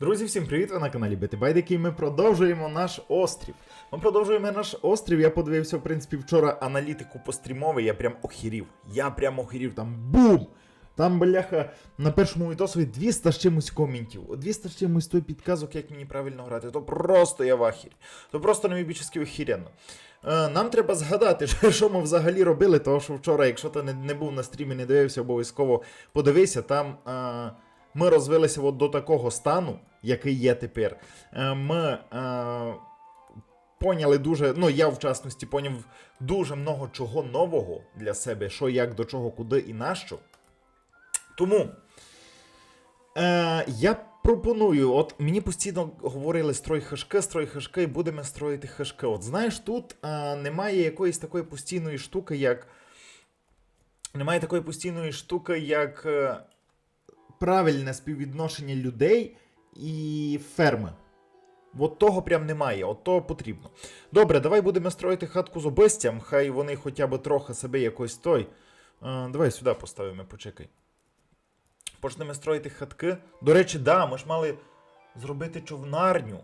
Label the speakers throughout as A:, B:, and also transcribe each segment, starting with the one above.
A: Друзі, всім привіт! Ви на каналі Бетибайдики, ми продовжуємо наш острів. Ми продовжуємо наш острів. Я подивився, в принципі, вчора аналітику по стрімовій, я прям охірів. Я прям охірів, там бум! Там, бляха, на першому відосові 200 з чимось коментів, 200 з чимось той підказок, як мені правильно грати. То просто я в. То просто невібічески охіренно. Е, нам треба згадати, що, ми взагалі робили, тому що вчора, якщо ти не, був на стрімі, не дивився, обов'язково подивися, там. Е, ми розвилися от до такого стану, який є тепер. Е, Ми е, поняли дуже, ну я в частності поняв дуже много чого нового для себе, що, як, до чого, куди і нащо. Тому е, я пропоную, от мені постійно говорили строй хашки, строй хашки, і будемо строїти хашки. От знаєш, тут е, немає якоїсь такої постійної штуки, як. Немає такої постійної штуки, як. Е, правильне співвідношення людей і ферми. От того прям немає, от того потрібно. Добре, давай будемо строїти хатку з обистям, хай вони хоча б трохи себе якось той. А, давай сюди поставимо, почекай. Почнемо строїти хатки. До речі, да, ми ж мали зробити човнарню.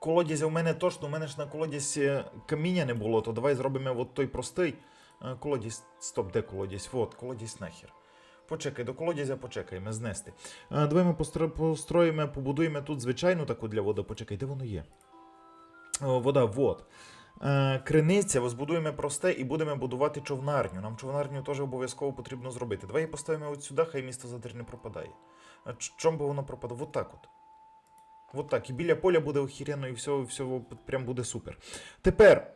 A: Колодязя в мене точно, у мене ж на колодязі каміння не було, то давай зробимо от той простий. Е, Колодязь. Стоп, де колодязь? От, колодязь нахер. Почекай, до колодязя почекаємо, знести. А, давай ми постро- построїмо, побудуємо тут звичайну таку для води. Почекай, де воно є? О, вода, вот. Е, криниця, збудуємо просте і будемо будувати човнарню. Нам човнарню теж обов'язково потрібно зробити. Давай її поставимо от сюди, хай місто задир не пропадає. А чом би воно пропадало? Вот так от. Вот так. І біля поля буде охіренно, і все, все прям буде супер. Тепер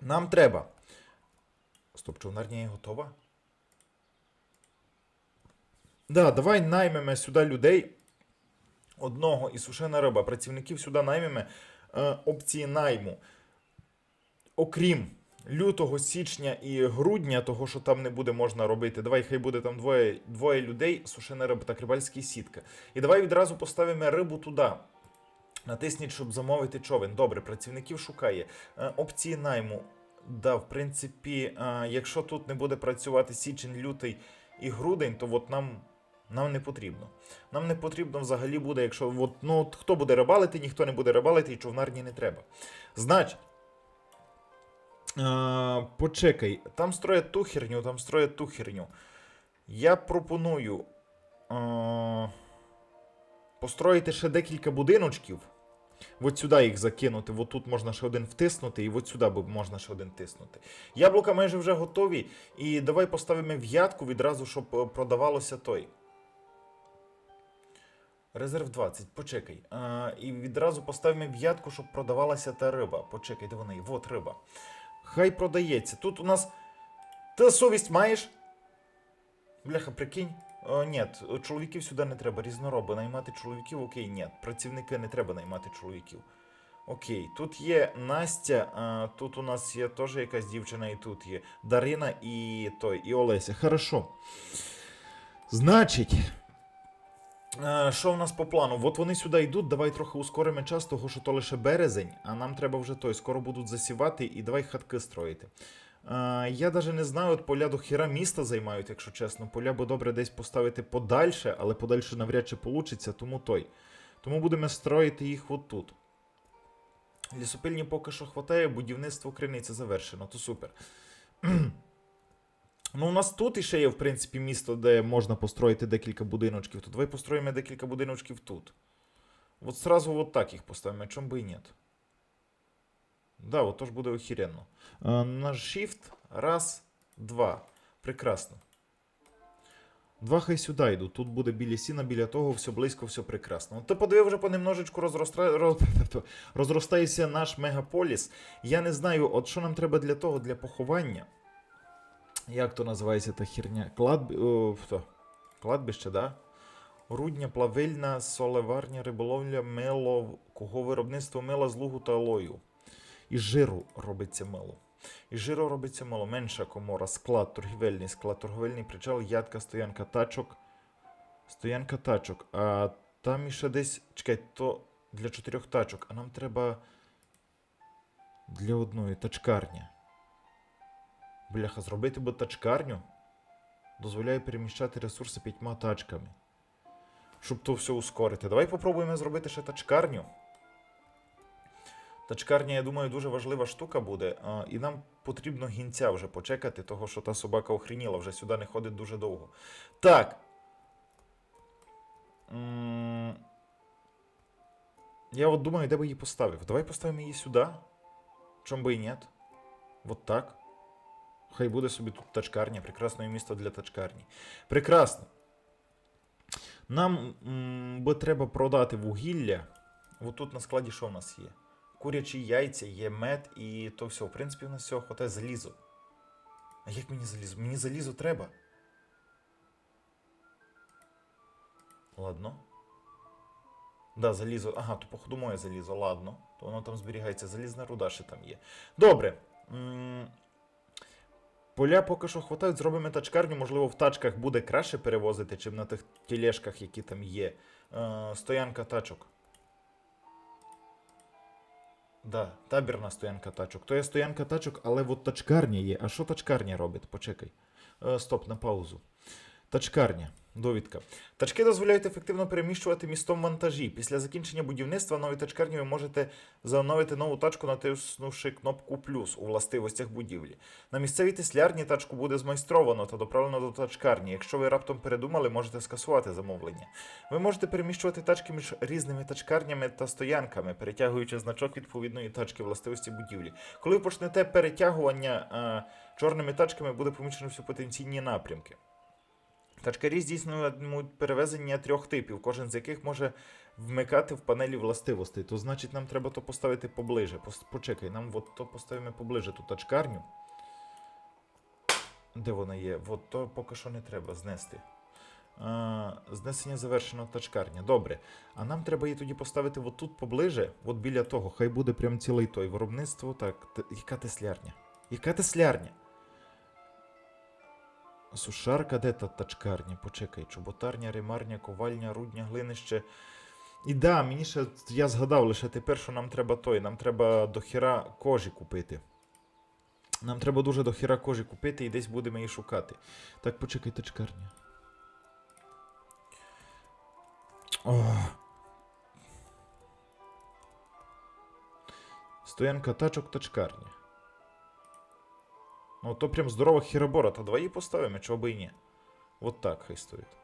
A: нам треба. Стоп, човнарня є готова? Да, давай наймемо сюди людей. Одного і сушена риба. Працівників сюди наймемо е, опції найму. Окрім лютого, січня і грудня, того, що там не буде можна робити. Давай, хай буде там двоє, двоє людей, сушена риба та рибальські сітка. І давай відразу поставимо рибу туди. Натисніть, щоб замовити човен. Добре, працівників шукає. Е, опції найму. Да, в принципі, е, якщо тут не буде працювати січень, лютий і грудень, то от нам, нам не потрібно. Нам не потрібно взагалі буде, якщо от, ну, от хто буде рибалити, ніхто не буде рибалити і човнарні не треба. Значить. Е, почекай, там строять ту херню, там строять ту херню. Я пропоную е, построїти ще декілька будиночків. От сюди їх закинути, от тут можна ще один втиснути, і от сюди можна ще один тиснути. Яблука майже вже готові. І давай поставимо в'ятку відразу, щоб е, продавалося той. Резерв 20, почекай. А, і відразу поставимо в'ятку, щоб продавалася та риба. Почекай, де вона? Вот риба. Хай продається. Тут у нас. Ти совість маєш? Бляха, прикинь. Ні, чоловіків сюди не треба. Різнороби. Наймати чоловіків, окей, ні. Працівники не треба наймати чоловіків. Окей, тут є Настя, а, тут у нас є теж якась дівчина, і тут є Дарина і той, і Олеся. Хорошо. Значить. Е, Що в нас по плану? От вони сюди йдуть, давай трохи ускоримо час, того що то лише березень, а нам треба вже той, скоро будуть засівати і давай хатки строїти. Е, я навіть не знаю, от поля до хіра міста займають, якщо чесно. Поля би добре десь поставити подальше, але подальше навряд чи получиться, тому той. Тому будемо строїти їх отут. Лісопильні поки що хватає, будівництво криниці завершено, то супер. Ну, у нас тут іще є, в принципі, місто, де можна построїти декілька будиночків. То давай построїмо декілька будиночків тут. От сразу от так їх поставимо, чому би і ні. Да, от тож буде охеренно. Е, на shift. Раз, два. Прекрасно. Два хай сюди йдуть. Тут буде біля сіна, біля того, все близько, все прекрасно. Ти подиви вже понемножечку розростає, роз... розростається наш мегаполіс. Я не знаю, от що нам треба для того, для поховання. Як то називається та херня? Клад... О, хто? Кладбище, да? Рудня, плавильна, солеварня, риболовля, мило, кого виробництво мила з лугу та алою. Із жиру робиться мило. Із жиру робиться мило. Менша комора, склад, торгівельний склад, торговельний причал, ядка, стоянка тачок. Стоянка тачок. А там іще десь. Чекай, то для чотирьох тачок, а нам треба для одної тачкарня. Бляха, зробити би тачкарню дозволяє переміщати ресурси п'ятьма тачками. щоб то все ускорити. Давай попробуємо зробити ще тачкарню. Тачкарня, я думаю, дуже важлива штука буде. А, і нам потрібно гінця вже почекати, того що та собака охреніла, вже сюди не ходить дуже довго. Так. Я от думаю, де би її поставив. Давай поставимо її сюди. Чом би і ні? Вот так. Хай буде собі тут тачкарня, прекрасне місто для тачкарні. Прекрасно. Нам м, би треба продати вугілля. От тут на складі що в нас є? Курячі яйця, є мед і то все. В принципі, в нас всього хватає залізо. А як мені залізо? Мені залізо треба. Ладно. Да, залізо. Ага, то походу моє залізо, ладно. То воно там зберігається. Залізна руда ще там є. Добре. Поля поки що хватають, зробимо тачкарню. Можливо, в тачках буде краще перевозити, чим на тих тілешках, які там є. Е, стоянка тачок. Да, табірна стоянка тачок. То є стоянка тачок, але от тачкарня є. А що тачкарня робить? Почекай. Е, стоп, на паузу. Тачкарня. Довідка. Тачки дозволяють ефективно переміщувати містом вантажі. Після закінчення будівництва нові тачкарні ви можете замовити нову тачку, натиснувши кнопку плюс у властивостях будівлі. На місцевій теслярні тачку буде змайстровано та доправлено до тачкарні. Якщо ви раптом передумали, можете скасувати замовлення. Ви можете переміщувати тачки між різними тачкарнями та стоянками, перетягуючи значок відповідної тачки властивості будівлі. Коли ви почнете перетягування е, чорними тачками, буде помічено всі потенційні напрямки. Тачкарі здійснюють перевезення трьох типів, кожен з яких може вмикати в панелі властивостей. То значить, нам треба то поставити поближе. Почекай, нам от то поставимо поближе ту тачкарню. Де вона є? От то поки що не треба знести. А, знесення завершено тачкарня. Добре. А нам треба її тоді поставити от тут поближе, от біля того. Хай буде прям цілий той виробництво. Так, яка теслярня? Яка теслярня? Сушарка, де та тачкарня? Почекай, чоботарня, ремарня, ковальня, рудня, глинище. І да, мені ще я згадав лише тепер, що нам треба той. Нам треба до хіра кожі купити. Нам треба дуже до хіра кожі купити і десь будемо її шукати. Так, почекай, тачкарня. О. Стоянка тачок тачкарня. Ну, то прям здорова хіробора, та давай її поставимо, чого би і ні. Вот так хай стоїть.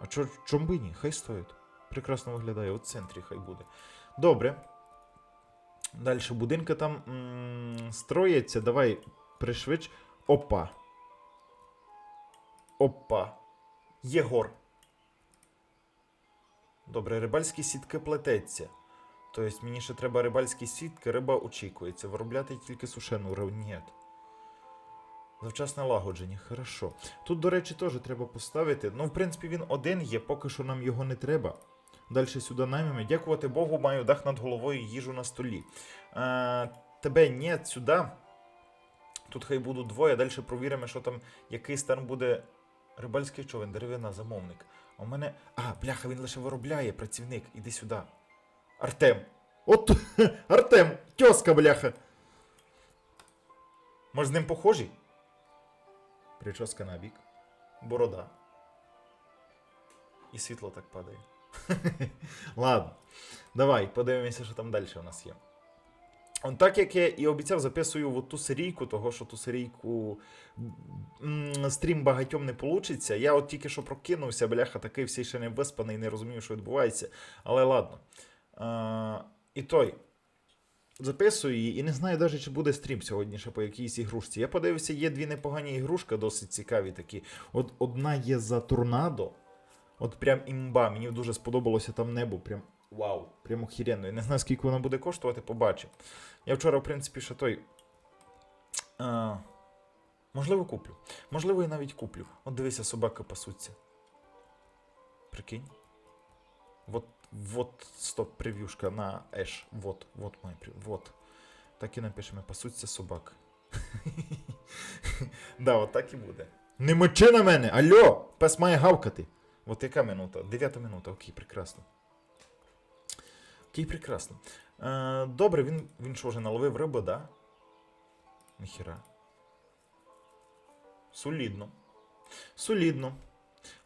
A: А чо, чом би і ні? Хай стоїть. Прекрасно виглядає, от в центрі хай буде. Добре. Далі будинки там м- строяться. Давай пришвидш. Опа. Опа. Єгор. Добре, рибальські сітки плететься. Тобто мені ще треба рибальські сітки, риба очікується. Виробляти тільки сушену рибу. Ні. Завчасне лагодження, хорошо. Тут, до речі, теж треба поставити. Ну, в принципі, він один є, поки що нам його не треба. Далі сюди наймемо. Дякувати Богу, маю дах над головою їжу на столі. Е, тебе ні, сюди. Тут хай будуть двоє. Далі провіримо, що там, який стан буде рибальський човен, деревина, замовник. А у мене. А, бляха, він лише виробляє працівник. Іди сюди. Артем. От Артем, тьоска, бляха. Може, з ним похожі? Прическа на бік. Борода. І світло так падає. Ладно. Давай, подивимося, що там далі у нас є. Он так як я і обіцяв, записую от ту серійку, того що ту серійку стрім багатьом не получиться. Я от тільки що прокинувся, бляха, такий всій ще не виспаний, не розумію, що відбувається. Але ладно. А, і той. Записую її і не знаю навіть, чи буде стрім сьогодні ще по якійсь ігрушці. Я подивився, є дві непогані ігрушки, досить цікаві такі. От одна є за торнадо. От прям імба. Мені дуже сподобалося там небо. Прям вау, прям охеренно. Я не знаю, скільки вона буде коштувати, побачимо. Я вчора, в принципі, ще той. А, можливо, куплю. Можливо, я навіть куплю. От дивися, собаки пасуться. Прикинь. Вот, вот, стоп, прев'юшка на Еш. Вот, вот мой прев... Вот. Так і напишемо, пасуться собаки. да, от так і буде. Не мочи на мене! Алло! Пес має гавкати. От яка минута? Дев'ята минута, окей, прекрасно. Окей, прекрасно. Е, добре, він, він що вже наловив рибу, да? Ніхіра. Солідно. Солідно.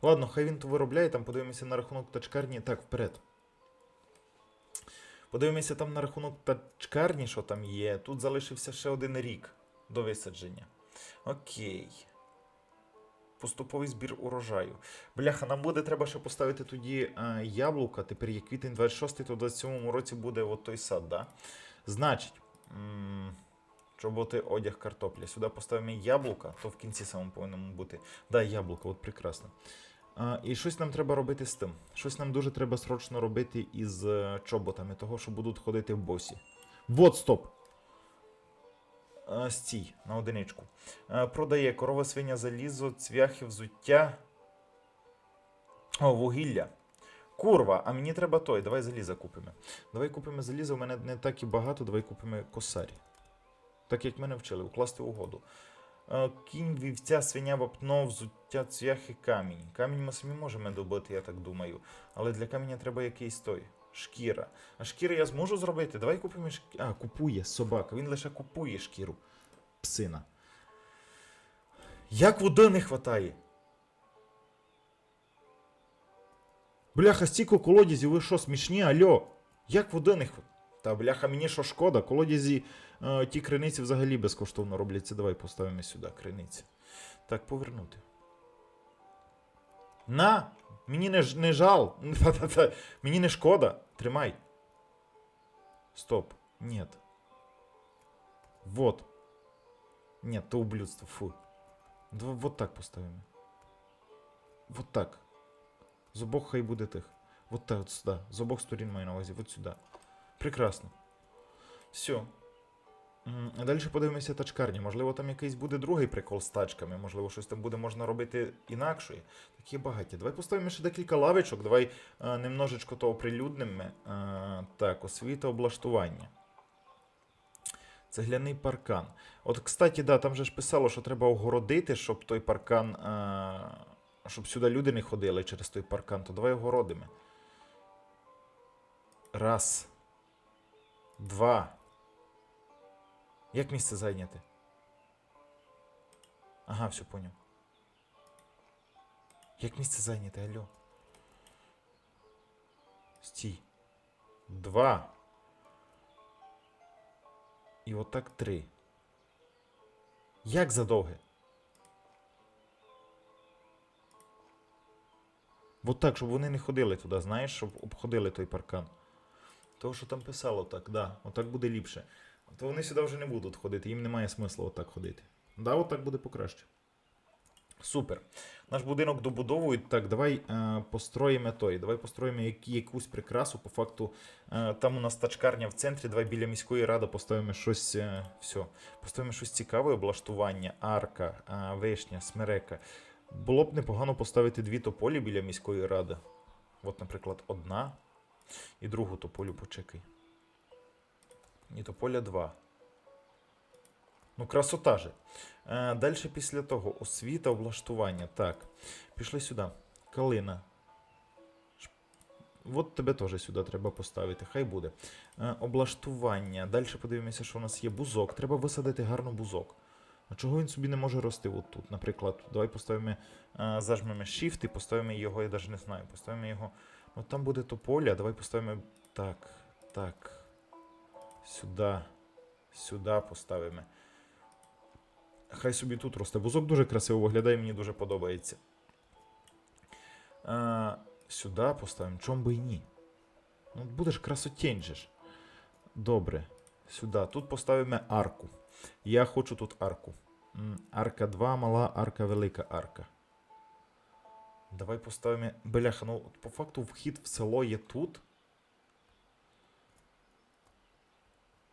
A: Ладно, хай він то виробляє, там подивимося на рахунок тачкарні. Так, вперед. Подивимося там на рахунок тачкарні, що там є. Тут залишився ще один рік до висадження. Окей. Поступовий збір урожаю. Бляха, нам буде треба ще поставити тоді е, яблука. Тепер є квітень 26, то в 27 році буде от той сад, да? Значить, чоботи, одяг, картопля. Сюди поставимо яблука, то в кінці саме повинно бути. Да, яблука, от прекрасно. І щось нам треба робити з тим. Щось нам дуже треба срочно робити із е, чоботами, того, що будуть ходити в босі. Вот, стоп. А, стій, на одиничку. А, продає корова, свиня, залізо, цвяхи, взуття. О, вугілля. Курва, а мені треба той. Давай залізо купимо. Давай купимо залізо, у мене не так і багато, давай купимо косарі. Так як мене вчили, укласти угоду. Кінь, вівця, свиня, вапно, взуття, цвяхи, камінь. Камінь ми самі можемо добити, я так думаю. Але для каменя треба якийсь той. Шкіра. А шкіри я зможу зробити? Давай купимо шкіру. А, купує собака. Він лише купує шкіру. Псина. Як води не хватає? Бляха, стільки колодязів, ви що, смішні, альо? Як води не хватає? Та бляха, мені що шкода, колодязі е, ті криниці взагалі безкоштовно робляться. Давай поставимо сюди криниці. Так, повернути. На! Мені не, не жал. Мені не шкода. Тримай. Стоп. Нет. Вот. Нет, то ублюдство. Фу. Вот так поставимо. Вот так. З обох хай буде тих. Вот так, от сюди. З обох сторін маю на увазі. Вот сюди. Прекрасно. Все. А далі подивимося тачкарні. Можливо, там якийсь буде другий прикол з тачками. Можливо, щось там буде можна робити інакше. Такі багаті. Давай поставимо ще декілька лавочок. Давай е, немножечко то оприлюднимо. Е, так, освіта, облаштування. Цегляний паркан. От, кстати, да, там же ж писало, що треба огородити, щоб той паркан. Е, щоб сюди люди не ходили через той паркан, то давай огородимо. Раз. Два. Як місце зайняти? Ага, все поняв. Як місце зайняти, алло? Стій. Два. І отак три. Як задовге? Вот так, щоб вони не ходили туди, знаєш, щоб обходили той паркан. Того, що там писало так, да, отак буде ліпше. То вони сюди вже не будуть ходити, їм немає смислу отак ходити. Да, отак буде покраще. Супер. Наш будинок добудовують. Так, давай е, построїмо той. Давай построїмо які, якусь прикрасу. По факту, е, там у нас тачкарня в центрі. Давай біля міської ради поставимо щось. Е, все. Поставимо щось цікаве, облаштування, арка, е, вишня, смерека. Було б непогано поставити дві тополі біля міської ради. От, наприклад, одна. І другу тополю почекай. І тополя 2. Ну, красота же. Е, далі після того освіта, облаштування. Так. Пішли сюди. Калина. От тебе теж сюди треба поставити. Хай буде. Е, облаштування. Далі подивимося, що у нас є бузок. Треба висадити гарно бузок. А чого він собі не може рости от тут? Наприклад, давай поставимо, е, зажмемо Shift і поставимо його, я навіть не знаю. Поставимо його. Ну там буде тополя. Давай поставимо. Так, так. Сюди. Сюди поставимо. Хай собі тут росте. Бузок дуже красиво виглядає, мені дуже подобається. А, сюди поставимо. Чом би і ні? Ну, буде ж красотень же ж. Добре. Сюди. Тут поставимо арку. Я хочу тут арку. Арка 2, мала арка, велика арка. Давай поставимо. Бляха, ну по факту вхід в село є тут.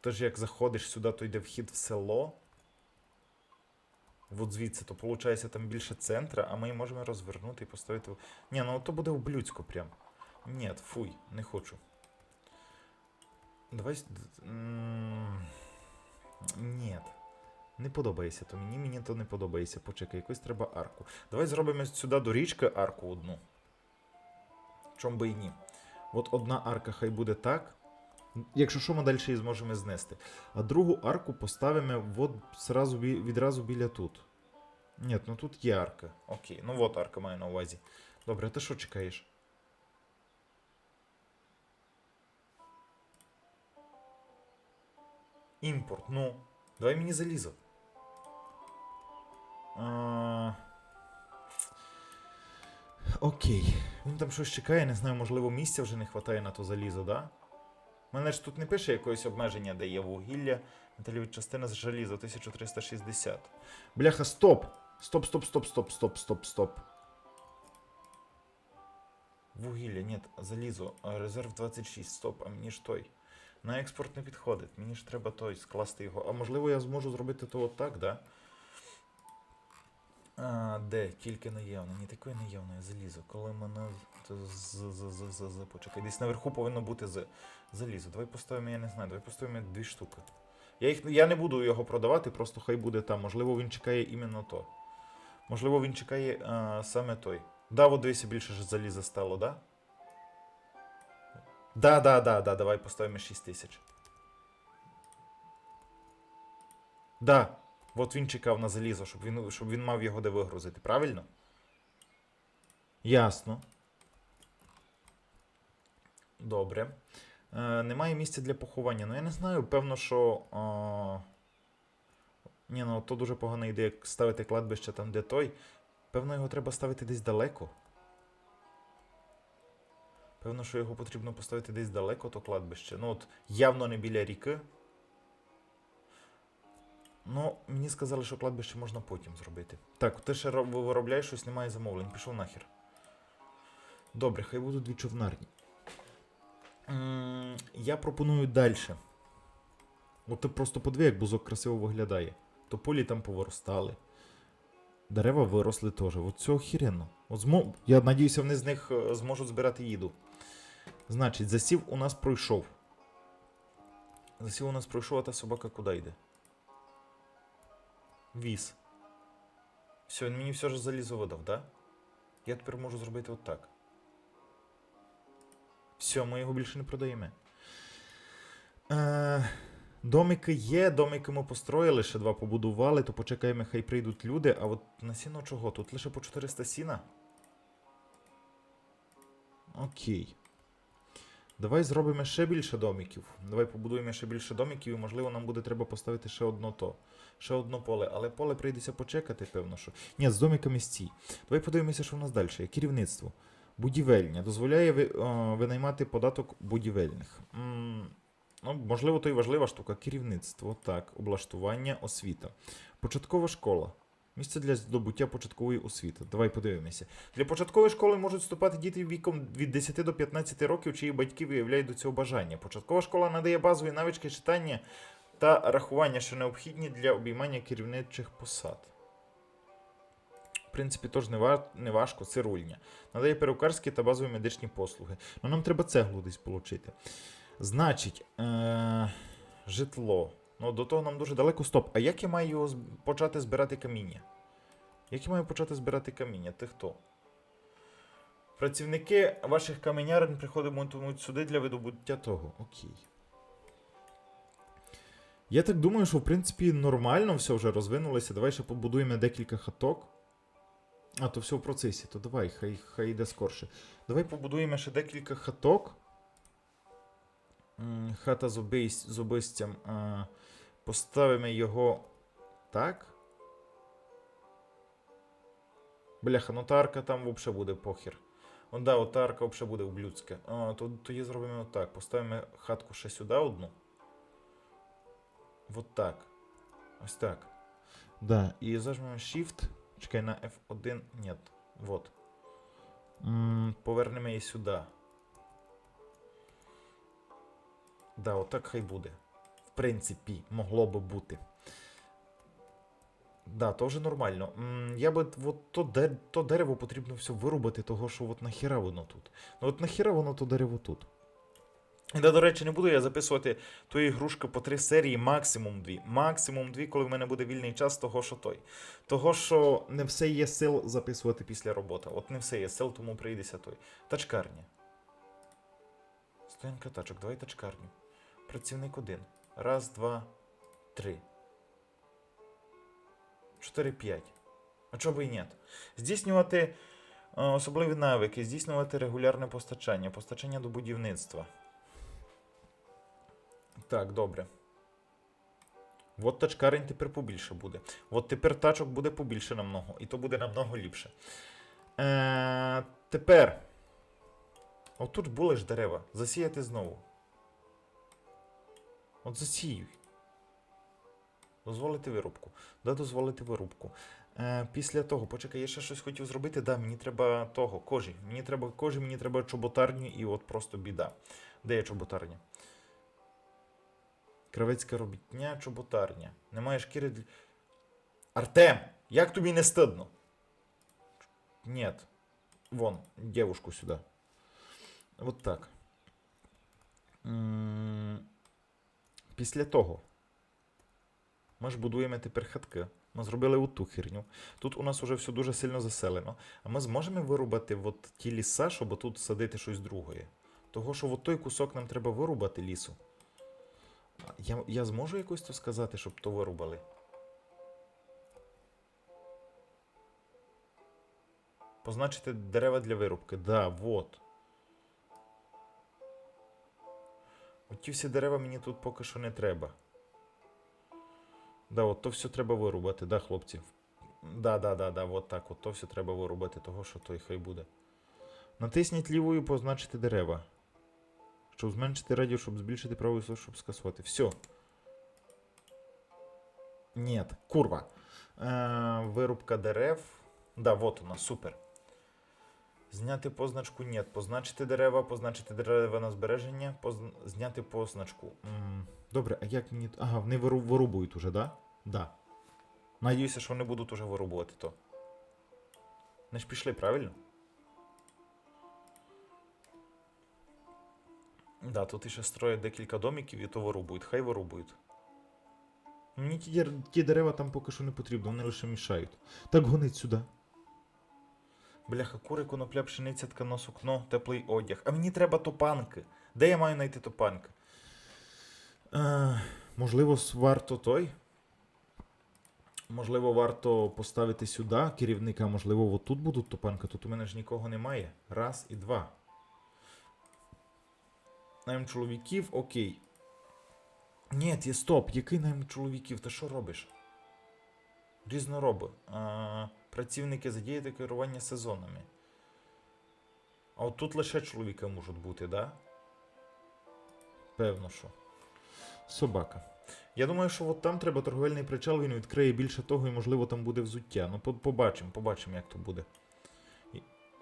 A: Тож як заходиш сюди, то йде вхід в село. От звідси, то виходить там більше центра, а ми можемо розвернути і поставити. Ні, ну то буде ублюдсько прям. Ні, фуй, не хочу. Давай. Ні. Не подобається то мені, мені то не подобається. Почекай, якось треба арку. Давай зробимо сюди до річки арку одну. Чом би і ні. От одна арка хай буде так. Якщо що, ми далі її зможемо знести. А другу арку поставимо от сразу, відразу біля тут. Ні, ну тут є арка. Окей, ну от арка маю на увазі. Добре, а ти що чекаєш? Імпорт, ну. Давай мені залізо. Окей. Він там щось чекає, не знаю, можливо, місця вже не вистачає на то залізо, да? Мене ж тут не пише якогось обмеження, де є вугілля, металіві частина з желіза 1360. Бляха, стоп! Стоп, стоп, стоп, стоп, стоп, стоп, стоп. Вугілля, ні, залізо, резерв 26, стоп, а мені ж той. На експорт не підходить, мені ж треба той скласти його. А можливо я зможу зробити то отак, да? А, де? Тільки наявне. Ні, такої наявної залізо. Коли мене. з- десь наверху повинно бути з залізо. Давай поставимо, я не знаю, давай поставимо дві штуки. Я, їх, я не буду його продавати, просто хай буде там. Можливо, він чекає іменно то. Можливо, він чекає а, саме той. Да, от дивися, більше ж заліза стало, да? Да, да, да, да, давай поставимо 6 тисяч. Да. От він чекав на залізо, щоб він, щоб він мав його де вигрузити, правильно? Ясно. Добре. Е, немає місця для поховання. Ну я не знаю, певно, що. Е, ні, ну то дуже погана ідея ставити кладбище там, де той. Певно, його треба ставити десь далеко. Певно, що його потрібно поставити десь далеко, то кладбище. Ну, от явно не біля ріки. Ну, мені сказали, що кладбище можна потім зробити. Так, ти ще виробляєш щось, немає замовлень. Пішов нахер. Добре, хай будуть дві човнарні. Я пропоную далі. От ти просто подиви, як бузок красиво виглядає. Тополі там повиростали. Дерева виросли теж. От це охеренно. От змо... Я надіюся, вони з них е, зможуть збирати їду. Значить, засів у нас пройшов. Засів у нас пройшов, а та собака куди йде? Віз. Все, він мені все ж залізо видав, да? Я тепер можу зробити отак. Все, ми його більше не продаємо. Е, домики є, домики ми построїли, ще два побудували, то почекаємо, хай прийдуть люди. А от на сіно чого? Тут лише по 400 сіна. Окей. Давай зробимо ще більше домиків. Давай побудуємо ще більше домиків, і можливо нам буде треба поставити ще одно то. Ще одно поле, але поле прийдеться почекати, певно, що. Ні, з домиками стій. Давай подивимося, що в нас далі. Керівництво. Будівельня. Дозволяє ви, о, винаймати податок будівельних. М, ну, можливо, то і важлива штука. Керівництво, так, облаштування, освіта. Початкова школа. Місце для здобуття початкової освіти. Давай подивимося. Для початкової школи можуть вступати діти віком від 10 до 15 років, чиї батьки виявляють до цього бажання. Початкова школа надає базові навички читання та рахування, що необхідні для обіймання керівничих посад. В принципі, теж не, ва- не важко, це рульня. Надає перукарські та базові медичні послуги. Ну нам треба цеглу десь отримати. Значить, е- житло. Ну, до того нам дуже далеко. Стоп. А як я маю почати збирати каміння? Як я маю почати збирати каміння? Ти хто? Працівники ваших каменярень приходитимуть сюди для видобуття того. Окей. Я так думаю, що в принципі нормально все вже розвинулося. Давай ще побудуємо декілька хаток. А, то все в процесі, то давай, хай, хай йде скорше. Давай побудуємо ще декілька хаток. Хата з, обис... з обистям. А, поставимо його так. Бляха, ну та арка там взагалі буде похер. О, да, от арка взагалі буде ублюдська. А, то, тоді зробимо отак. Поставимо хатку ще сюди одну. Вот так. Ось так. Да, і зажмемо Shift. Чекай на F1. Нет. Вот. М, Повернемо її сюди. Да, отак хай буде. Принципі, могло би бути. Да, то вже нормально. Я би от то, де, то дерево потрібно все вирубати, того що от нахіра воно тут. Ну от нахіра воно то дерево тут. І, да, до речі, не буду я записувати тої ігрушки по три серії, максимум дві. Максимум дві, коли в мене буде вільний час, того що той. Того, що не все є сил записувати після роботи. От не все є сил, тому прийдеться той. Тачкарня. Стоянка тачок, давай тачкарню. Працівник один. Раз, два, три. Чотири, п'ять. А чого і ні? Здійснювати е, особливі навики, здійснювати регулярне постачання, постачання до будівництва. Так, добре. От тачкарень тепер побільше буде. От тепер тачок буде побільше намного, і то буде намного ліпше. Е, тепер. Отут були ж дерева. Засіяти знову. От засіюй. Дозволити вирубку. Да, дозволити вирубку. Е, після того, почекай, я ще щось хотів зробити. Да, мені треба того, кожі. Мені треба кожі, мені треба чоботарню, і от просто біда. Де є чоботарня? Кравецька робітня, чоботарня. Немає шкіри для. Артем! Як тобі не стидно? Нет. Вон, девушку сюда. Вот так. М, Після того. Ми ж будуємо тепер хатки. Ми зробили оту херню. Тут у нас уже все дуже сильно заселено. А ми зможемо вирубати от ті ліса, щоб тут садити щось другое. Того, що от той кусок нам треба вирубати лісу. Я, я зможу якось то сказати, щоб то вирубали? Позначити дерева для вирубки. Да, вот. Оті всі дерева мені тут поки що не треба. Да, от то все треба вирубати, да, хлопці? Да, да, да, да, от так. От то все треба вирубати, того, що той хай буде. Натисніть лівою позначити дерева. Щоб зменшити радіус, щоб збільшити правий сос, щоб скасувати. Все. Нет, курва. Е, вирубка дерев. Да, вот вона, супер. Зняти позначку нет. Позначити дерева, позначити дерева на збереження, поз... зняти позначку. М, Добре, а як мені. Ага, вони виру... вирубують уже, да? Да. Надіюся, що вони будуть уже вирубувати то. Вони ж пішли, правильно? Да, тут іще строять декілька домиків і то вирубують. Хай вирубують. Мені ті, ті дерева там поки що не потрібно, вони лише мішають. Так гонить сюди. Бляха, кури, конопля, пшениця, ткано, сукно, теплий одяг. А мені треба топанки. Де я маю знайти топанки? Е, можливо, варто той. Можливо, варто поставити сюди керівника, можливо, отут будуть топанки. Тут у мене ж нікого немає. Раз і два. Найм чоловіків, окей. Ні, є стоп, який найм чоловіків? Ти що робиш? Різнороби. А, працівники задіяти керування сезонами. А от тут лише чоловіки можуть бути, да? Певно, що. Собака. Я думаю, що от там треба торговельний причал, він відкриє більше того, і можливо там буде взуття. Ну, побачимо, побачимо, як то буде.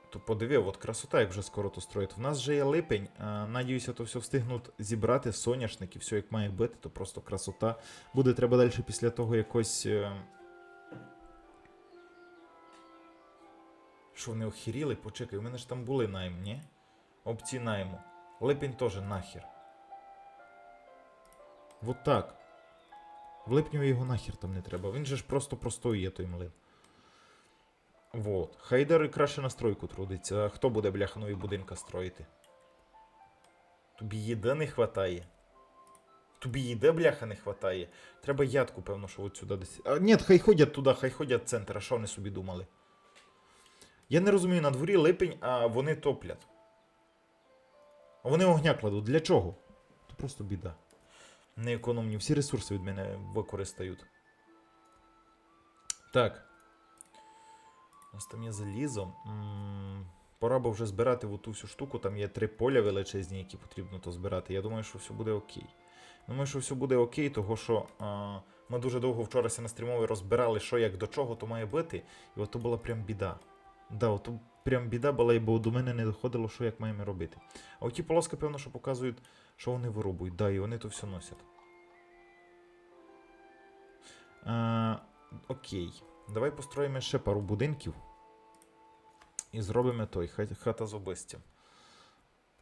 A: То подиви, от красота, як вже скоро то строїть. В нас вже є липень. А, надіюся, то все встигнуть зібрати соняшники, все як має бути, то просто красота. Буде треба далі після того якось. Що вони охеріли? Почекай, у мене ж там були найм, ні? Опції найму. Липень теж нахер. Вот так. В липні його нахер там не треба. Він же ж просто простоює той млин. Вот. Хайдер краще на стройку трудиться. А хто буде, бляха, нові будинка строїти? Тобі їди не хватає. Тобі їди, бляха, не хватає. Треба ядку, певно, що от сюди десь. А, ні, хай ходять туди, хай ходять в центр, а що вони собі думали? Я не розумію, на дворі липень, а вони топлять. Вони огня кладуть. Для чого? То просто біда. Неекономні. Всі ресурси від мене використають. Так. У нас там є залізо. Пора би вже збирати в ту всю штуку. Там є три поля величезні, які потрібно то збирати. Я думаю, що все буде окей. Думаю, що все буде окей, того що а, ми дуже довго вчора на стрімові розбирали, що як до чого то має бути. І от то була прям біда. Да, от прям біда була, бо до мене не доходило, що як маємо робити. А оті полоски, певно, що показують, що вони вирубують. Да, і вони то все носять. А, окей. Давай построїмо ще пару будинків. І зробимо той, хата з обистям.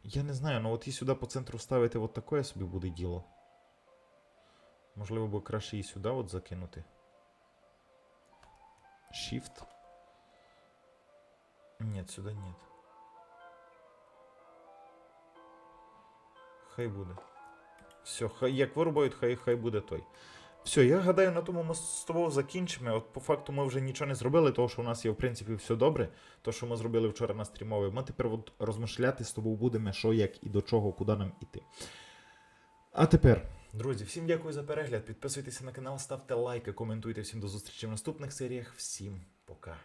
A: Я не знаю, ну от і сюди по центру ставити от таке собі буде діло. Можливо, бо краще і сюди от закинути. Shift. Нет, сюда нет. Хай буде. Все, хай як вирубають, хай, хай буде той. Все, я гадаю, на тому ми з тобою закінчимо. От по факту ми вже нічого не зробили, тому що у нас є, в принципі, все добре. То, що ми зробили вчора на стрімові. Ми тепер от розмишляти з тобою будемо, що, як і до чого, куди нам іти. А тепер, друзі, всім дякую за перегляд. Підписуйтеся на канал, ставте лайки, коментуйте. Всім до зустрічі в наступних серіях. Всім пока.